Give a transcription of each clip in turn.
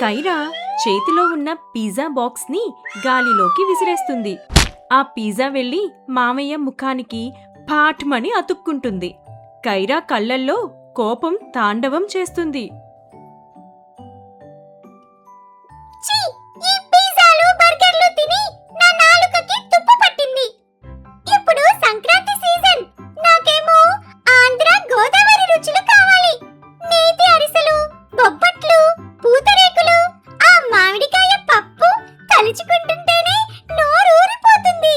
కైరా చేతిలో ఉన్న పిజ్జా బాక్స్ని గాలిలోకి విసిరేస్తుంది. ఆ పిజ్జా వెళ్ళి మామయ్య ముఖానికి పాట్మని అతుక్కుంటుంది. కైరా కళ్ళల్లో కోపం తాండవం చేస్తుంది. తలుచుకుంటుంటేనే నోరూరిపోతుంది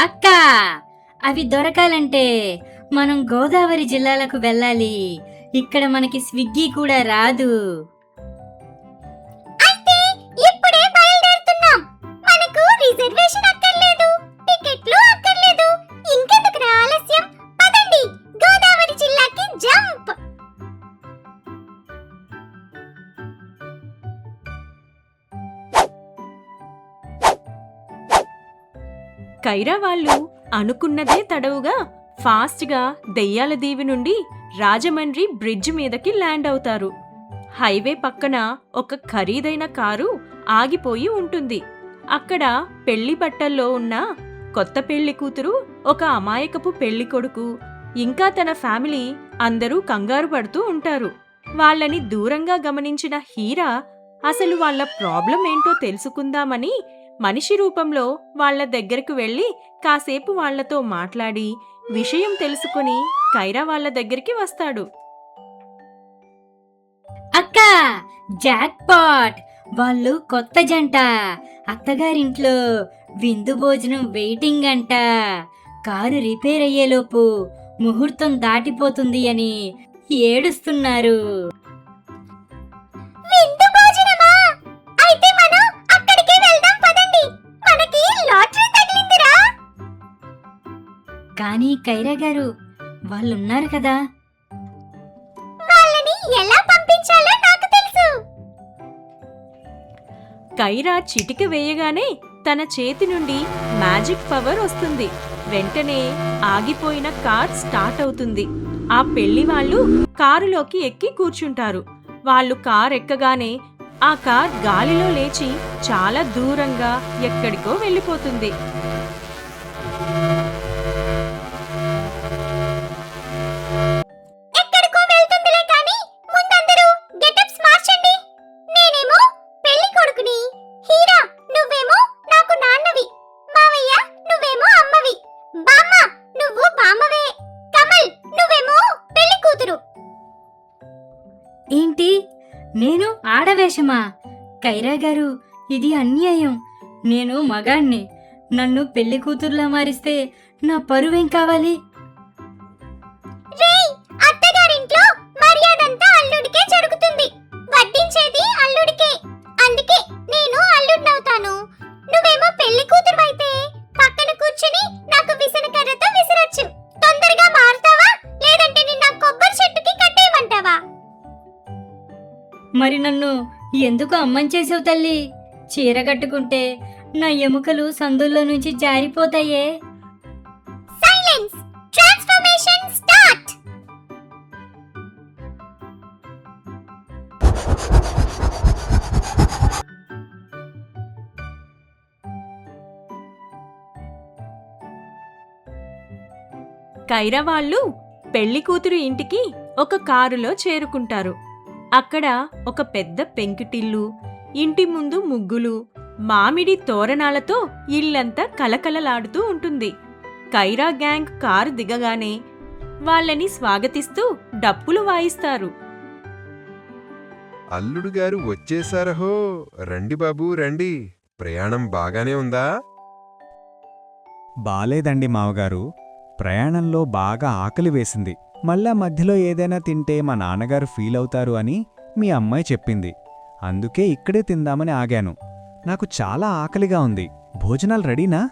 అక్క అవి దొరకాలంటే మనం గోదావరి జిల్లాలకు వెళ్ళాలి. ఇక్కడ మనకి స్విగ్గీ కూడా రాదు. కైరా వాళ్ళు అనుకున్నదే తడవుగా ఫాస్ట్గా దెయ్యాల దీవి నుండి రాజమండ్రి బ్రిడ్జ్ మీదకి ల్యాండ్ అవుతారు. హైవే పక్కన ఒక ఖరీదైన కారు ఆగిపోయి ఉంటుంది. అక్కడ పెళ్ళి బట్టల్లో ఉన్న కొత్త పెళ్ళి కూతురు ఒక అమాయకపు పెళ్ళి కొడుకు ఇంకా తన ఫ్యామిలీ అందరూ కంగారు పడుతూ ఉంటారు. వాళ్ళని దూరంగా గమనించిన హీరా అసలు వాళ్ళ ప్రాబ్లం ఏంటో తెలుసుకుందామని మనిషి రూపంలో వాళ్ళ దగ్గరకు వెళ్ళి కాసేపు వాళ్ళతో మాట్లాడి విషయం తెలుసుకుని కైరా వాళ్ళ దగ్గరికి వస్తాడు. అక్క జాక్ పాట్ వాళ్ళు కొత్త జంట. అత్తగారింట్లో విందు భోజనం వెయిటింగ్ అంట. కారు రిపేర్ అయ్యేలోపు ముహూర్తం దాటిపోతుంది అని ఏడుస్తున్నారు. కానీ కైరా గారు వాళ్ళున్నారు కదా. వాళ్ళని ఎలా పంపించాలో నాకు తెలుసు. కైరా చిటిక వేయగానే తన చేతి నుండి మ్యాజిక్ పవర్ వస్తుంది. వెంటనే ఆగిపోయిన కార్ స్టార్ట్ అవుతుంది. ఆ పెళ్ళి వాళ్ళు కారులోకి ఎక్కి కూర్చుంటారు. వాళ్ళు కార్ ఎక్కగానే ఆ కార్ గాలిలో లేచి చాలా దూరంగా ఎక్కడికో వెళ్ళిపోతుంది. నేను ఆడవేషమా? కైరా గారు ఇది అన్యాయం. నేను మగాణ్ణి. నన్ను పెళ్ళి కూతుర్లా మారిస్తే నా పరువేం కావాలి? ఎందుకు అమ్మని చేసావు తల్లి? చీర కట్టుకుంటే నా ఎముకలు సందుల్లో నుంచి జారిపోతాయే. సైలెన్స్ ట్రాన్స్ఫర్మేషన్ స్టార్ట్ కైరా వాళ్ళు పెళ్ళి కూతురు ఇంటికి ఒక కారులో చేరుకుంటారు. అక్కడ ఒక పెద్ద పెంకుటిల్లు ఇంటి ముందు ముగ్గులు మామిడి తోరణాలతో ఇల్లంతా కలకలలాడుతూ ఉంటుంది. కైరా గ్యాంగ్ కారు దిగగానే వాళ్ళని స్వాగతిస్తూ డప్పులు వాయిస్తారు. అల్లుడు గారు వచ్చేసారహో రండి బాబు రండి. ప్రయాణం బాగానే ఉందా? బాలేదండి మావగారు. ప్రయాణంలో బాగా ఆకలి వేసింది. మళ్ళా మధ్యలో ఏదైనా తింటే మా నాన్నగారు ఫీల్ అవుతారు అని మీ అమ్మాయి చెప్పింది. అందుకే ఇక్కడే తిందామని ఆగాను. నాకు చాలా ఆకలిగా ఉంది. భోజనాలు రెడీనా?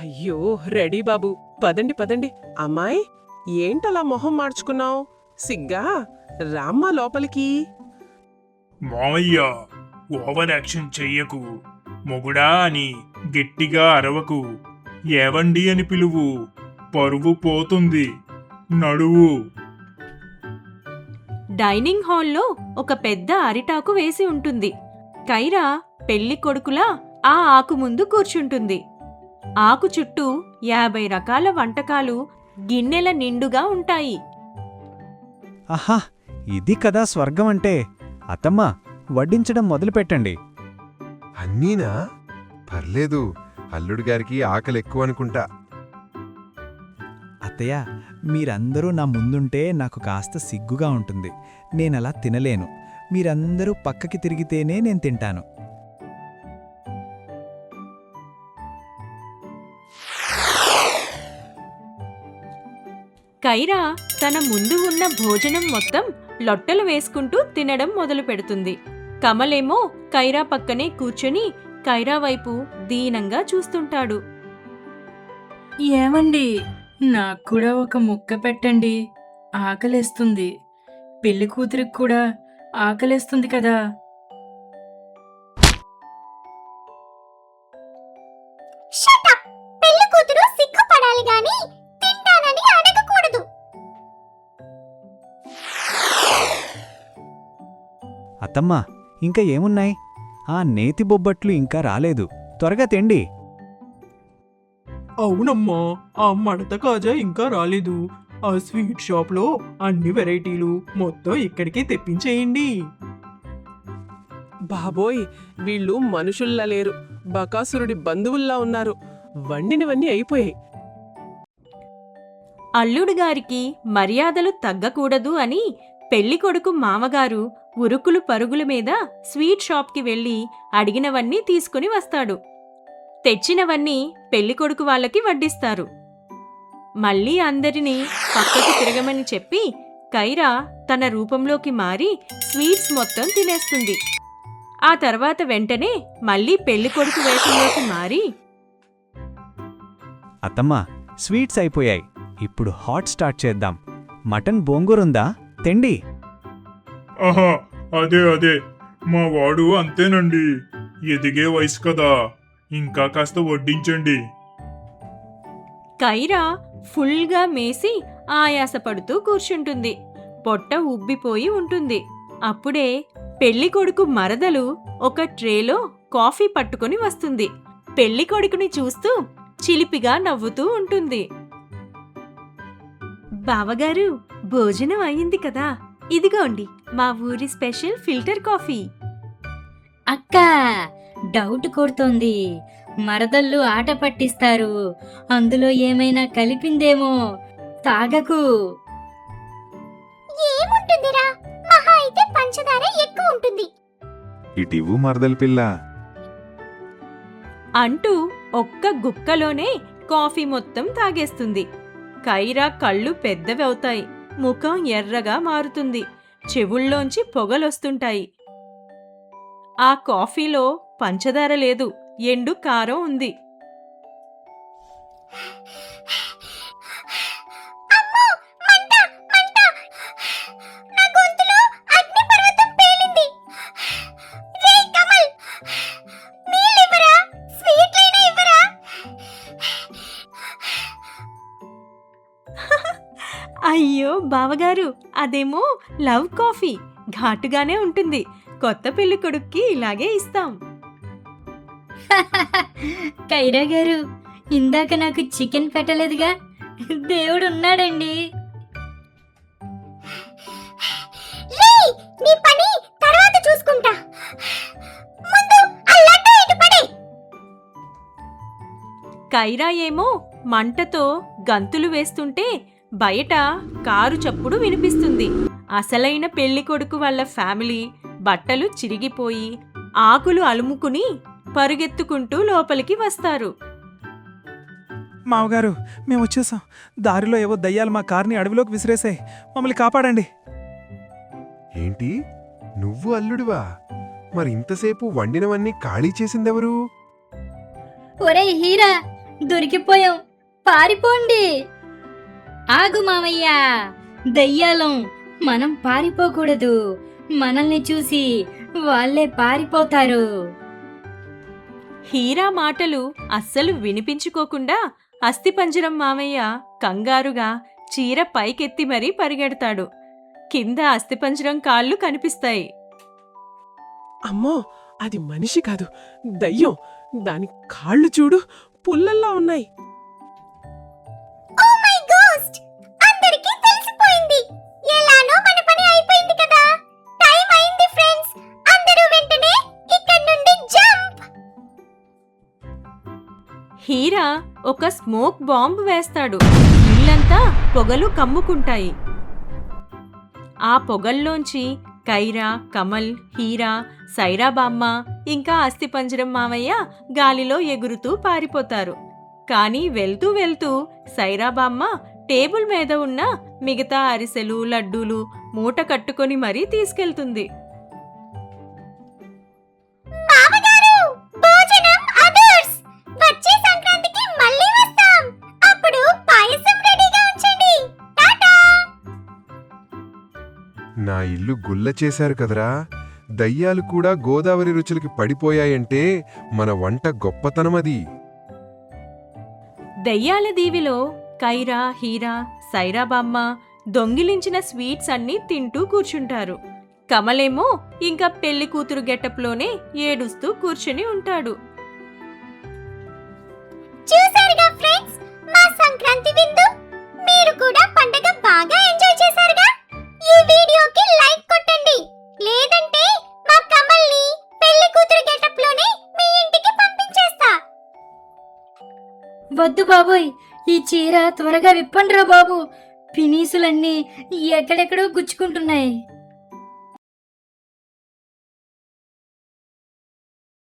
అయ్యో రెడీ బాబు. పదండి పదండి. అమ్మాయి ఏంటలా మొహం మార్చుకున్నావు? సిగ్గా? రామ్మా లోపలికి. ఓవర్ యాక్షన్ చెయ్యకు. మొగుడా అని గట్టిగా అరవకు. ఏవండి అని పిలువు. పరువు పోతుంది. నడువు. డైనింగ్ హాల్లో ఒక పెద్ద అరిటాకు వేసి ఉంటుంది. కైరా పెళ్ళి కొడుకులా ఆ ఆకు ముందు కూర్చుంటుంది. ఆకు చుట్టూ యాభై రకాల వంటకాలు గిన్నెల నిండుగా ఉంటాయి. ఆహా ఇది కదా స్వర్గం అంటే. అత్తమ్మా వడ్డించడం మొదలుపెట్టండి. అన్నీనా? పర్లేదు అల్లుడు గారికి ఆకలి ఎక్కువ అనుకుంటా అత్తయ్య మీరందరూ నా ముందుంటే నాకు కాస్త సిగ్గుగా ఉంటుంది. నేనలా తినలేను. మీరందరూ పక్కకి తిరిగితేనే నేను తింటాను. కైరా తన ముందు ఉన్న భోజనం మొత్తం లొట్టలు వేసుకుంటూ తినడం మొదలు పెడుతుంది. కమలేమో కైరా పక్కనే కూర్చొని కైరా వైపు దీనంగా చూస్తుంటాడు. ఏమండి? నాకు కూడా ఒక ముక్క పెట్టండి. ఆకలేస్తుంది. పెళ్ళి కూతురికి కూడా ఆకలేస్తుంది కదా. అత్తమ్మా ఇంకా ఏమున్నాయి? ఆ నేతి బొబ్బట్లు ఇంకా రాలేదు. త్వరగా తెండి. అవునమ్మా ఆ మడత కాజా ఇంకా రాలేదు. ఆ స్వీట్ షాప్లో అన్ని వెరైటీలు మొత్తం ఇక్కడికే తెప్పించేయండి. బాబోయ్ వీళ్ళు మనుషుల్లా లేరు. బకాసురుడి బంధువుల్లా ఉన్నారు. వండినవన్నీ అయిపోయాయి. అల్లుడు గారికి మర్యాదలు తగ్గకూడదు అని పెళ్ళికొడుకు మామగారు ఉరుకులు పరుగుల మీద స్వీట్ షాప్కి వెళ్ళి అడిగినవన్నీ తీసుకుని వస్తాడు. తెచ్చినవన్నీ పెళ్ళికొడుకు వాళ్ళకి వడ్డిస్తారు. మళ్ళీ అందరినీ పక్కకి తిరగమని చెప్పి కైరా తన రూపంలోకి మారి స్వీట్స్ మొత్తం తినేస్తుంది. ఆ తర్వాత వెంటనే మళ్ళీ పెళ్ళికొడుకు వేషంలోకి మారి అత్తమ్మా స్వీట్స్ అయిపోయాయి. ఇప్పుడు హాట్ స్టార్ట్ చేద్దాం. మటన్ బోంగూరుందా? తెండి. ఆహా అదే అదే. మా వాడు అంతేనండి. ఎదిగే వయసు కదా. ఇంకా కాస్త వడ్డించండి. కైరా ఫుల్గా మేసి ఆయాసపడుతూ కూర్చుంటుంది. పొట్ట ఉబ్బిపోయి ఉంటుంది. అప్పుడే పెళ్ళికొడుకు మరదలు ఒక ట్రేలో కాఫీ పట్టుకొని వస్తుంది. పెళ్ళికొడుకుని చూస్తూ చిలిపిగా నవ్వుతూ ఉంటుంది. బావగారు భోజనం అయింది కదా? ఇదిగోండి మా ఊరి స్పెషల్ ఫిల్టర్ కాఫీ. అక్క డౌట్ కొడుతోంది. మరదళ్ళు ఆట పట్టిస్తారు. అందులో ఏమైనా కలిపిందేమో? తాగకు. ఏముంటుందిరా? మహా అయితే పంచదార ఎక్కువ ఉంటుంది. ఇటివు మరదల పిల్ల. అంటూ ఒక్క గుక్కలోనే కాఫీ మొత్తం తాగేస్తుంది. కైరా కళ్ళు పెద్దవవుతాయి. ముఖం ఎర్రగా మారుతుంది. చెవుల్లోంచి పొగలొస్తుంటాయి. ఆ కాఫీలో పంచదార లేదు ఎండు కారం ఉంది. అయ్యో బావగారు అదేమో లవ్ కాఫీ. ఘాటుగానే ఉంటుంది. కొత్త పెళ్ళి కొడుక్కి ఇలాగే ఇస్తాం. కైరా గారు ఇందాక నాకు చికెన్ పెట్టలేదుగా. దేవుడు ఉన్నాడండి రేయ్ నీ పని తర్వాత చూసుకుంటా. ముందు ఆ లడ్డు ఇటు పడే. కైరా ఏమో మంటతో గంతులు వేస్తుంటే బయట కారు చప్పుడు వినిపిస్తుంది. అసలైన పెళ్ళి కొడుకు వాళ్ళ ఫ్యామిలీ బట్టలు చిరిగిపోయి ఆకులు అలుముకుని పరుగెత్తుకుంటూ లోపలికి వస్తారు. మావగారు మేము వచ్చేసాం. దారిలో ఏవో దయ్యాలు మా కార్ని అడవిలోకి విసిరేసాయి మమ్మల్ని కాపాడండి. ఏంటి? నువ్వు అల్లుడివా? మరి ఇంతసేపు వండినవన్నీ ఖాళీ చేసిందెవరు? ఒరే హీరా దొరికిపోయాం పారిపోండి. ఆగు మావయ్య. దయ్యాలం మనం పారిపోకూడదు. మనల్ని చూసి వాళ్ళే పారిపోతారు. హీరా మాటలు అస్సలు వినిపించుకోకుండా అస్థిపంజరం మామయ్య కంగారుగా చీర పైకెత్తి మరీ పరిగెడతాడు. కింద అస్థిపంజరం కాళ్ళు కనిపిస్తాయి. అమ్మో అది మనిషి కాదు. దయ్యం. దాని కాళ్ళు చూడు పుల్లల్లా ఉన్నాయి. హీరా ఒక స్మోక్ బాంబ్ వేస్తాడు. ఇల్లంతా పొగలు కమ్ముకుంటాయి. ఆ పొగల్లోంచి కైరా కమల్ హీరా సైరాబామ్మ ఇంకా అస్థిపంజరం మామయ్య గాలిలో ఎగురుతూ పారిపోతారు. కానీ వెళ్తూ వెళ్తూ సైరాబామ్మ టేబుల్ మీద ఉన్న మిగతా అరిసెలు లడ్డూలు మూట కట్టుకొని మరీ తీసుకెళ్తుంది. ఇల్లు గుల్ల చేశారు కదరా. దయ్యాలు కూడా గోదావరి రుచులకి పడిపోయాయంటే మన వంట గొప్పతనమది. దయ్యాల దీవిలో కైరా హీరా సైరాబామ్మ దొంగిలించిన స్వీట్స్ అన్నీ తింటూ కూర్చుంటారు. కమలేమో ఇంకా పెళ్ళి కూతురు గెటప్లోనే ఏడుస్తూ కూర్చుని ఉంటాడు. చూసారుగా ఫ్రెండ్స్ మా సంక్రాంతి విందు మీరు కూడా పండగ బాగా ఎంజాయ్ వద్దు బాబోయ్. ఈ చీర త్వరగా విప్పండ్రా బాబు. పినీసులన్నీ ఎక్కడెక్కడో గుచ్చుకుంటున్నాయి.